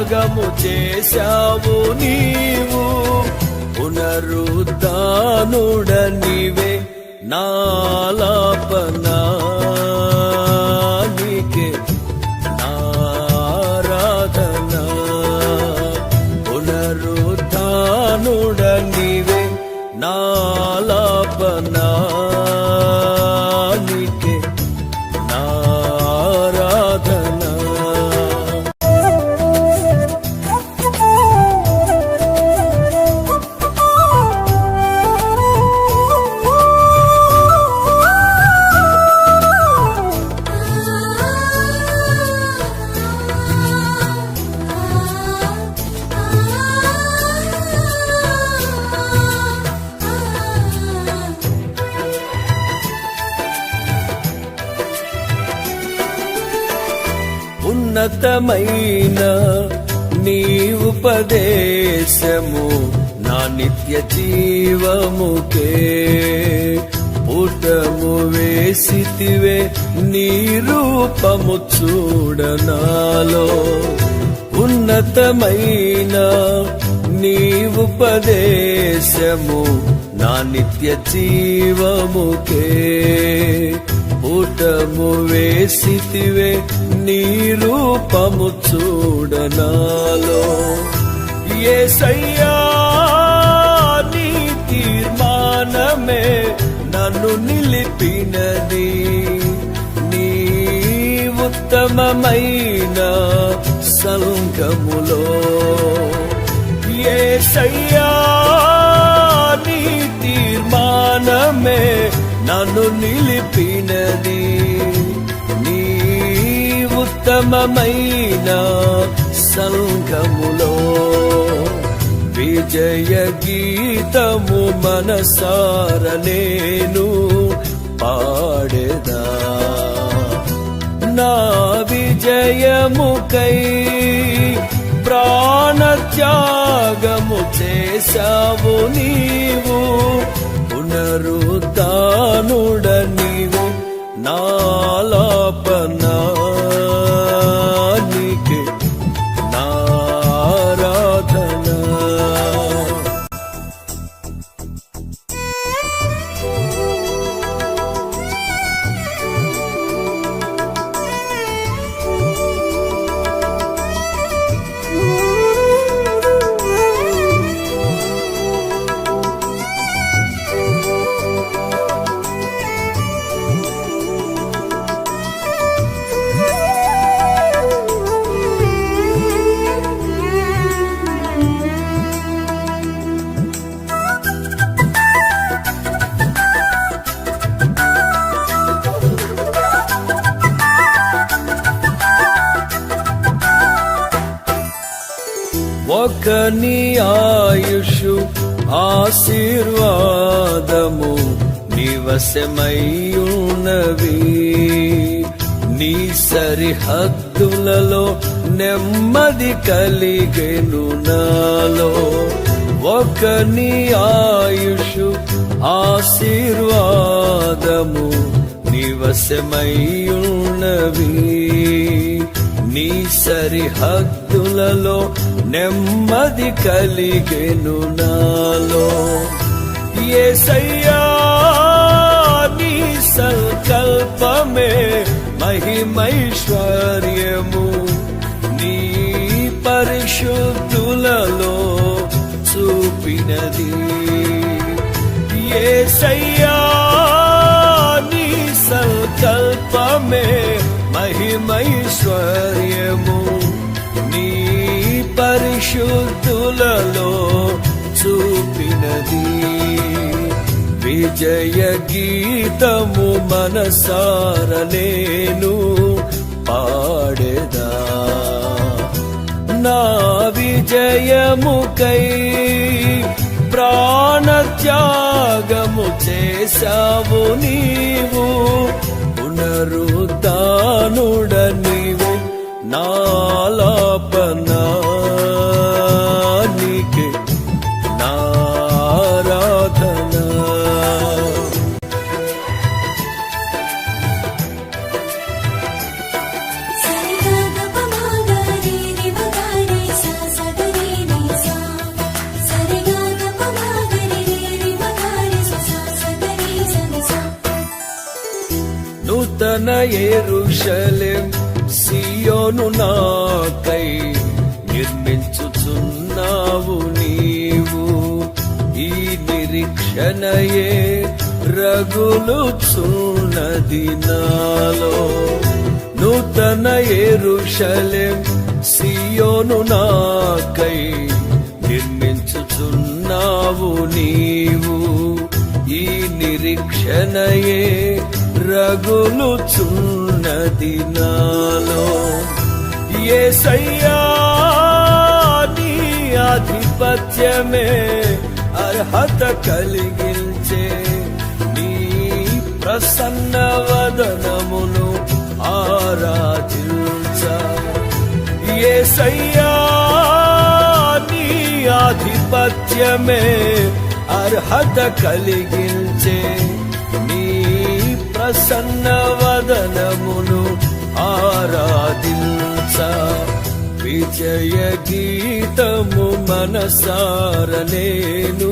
త్యాగము చేశావు నీవు. పునరుద్ధానుడ నీవే నాలాపనా నారాధన. పునరుద్ధానుడ నీవే నాలాపనా ఉన్నతమైన నీ ఉపదేశము నా నిత్య జీవముకే. పుటము వేసితివే నీ రూపము చూడనాలో. ఉన్నతమైన నీ ఉపదేశము నా నిత్య జీవముకే. పుటము వేసితివే నీ రూపము చూడనాలో. ఏసయ్యా నీ తీర్మానమే నన్ను నిలిపినది. నీ ఉత్తమమైన సంఘములో ఏసయ్యా నీ తీర్మానమే నన్ను నిలిపినది ఉత్తమమైన సంఘములో విజయ గీతము మనసార నేను పాడేదా. నా విజయముకై ప్రాణత్యాగము చేశావు నీవు పునరుతానుడ నీవు నాలాపనా ఒక నీ ఆయుషు ఆశీర్వాదము నివసమయ్యున్నవి నీ సరిహద్దులలో నెమ్మది కలిగెను నాలో. ఒక నీ ఆయుషు ఆశీర్వాదము నివసమయ్యున్నవి నీ సరిహద్దులలో నెమ్మది కలిగెను నాలో. ఏ నీ సంకల్పమే మహిమైశ్వర్యము. నీ పరిశుద్ధులలో చూపినది. ఏసయ్యా నీ సంకల్పమే పరిశుద్ధులలో చూపినది. విజయ గీతము మనసార నేను పాడెదా. నా విజయముకై ప్రాణత్యాగము చేశావు నీవు. పునరుద్ధానుడ నీవు నాలాపనా నూతన ఎరుషలేం సియోను నాకై నిర్మించుచున్నావు నీవు. ఈ నిరీక్షణయే రగులుచున్నది నాలో. నూతన ఎరుషలేం సియోను నాకై నిర్మించుచున్నావు నీవు. ఈ నిరీక్షణయే రగులుచున్నది నాలో. ఏ నీ ఆధిపత్యమే అర్హత కలిగించే నీ ప్రసన్న వదనమును ఆరాధించ. ఏ నీ ఆధిపత్యమే అర్హత కలిగించే ప్రసన్న ఆరాధించ. విజయ గీతము మనసార నేను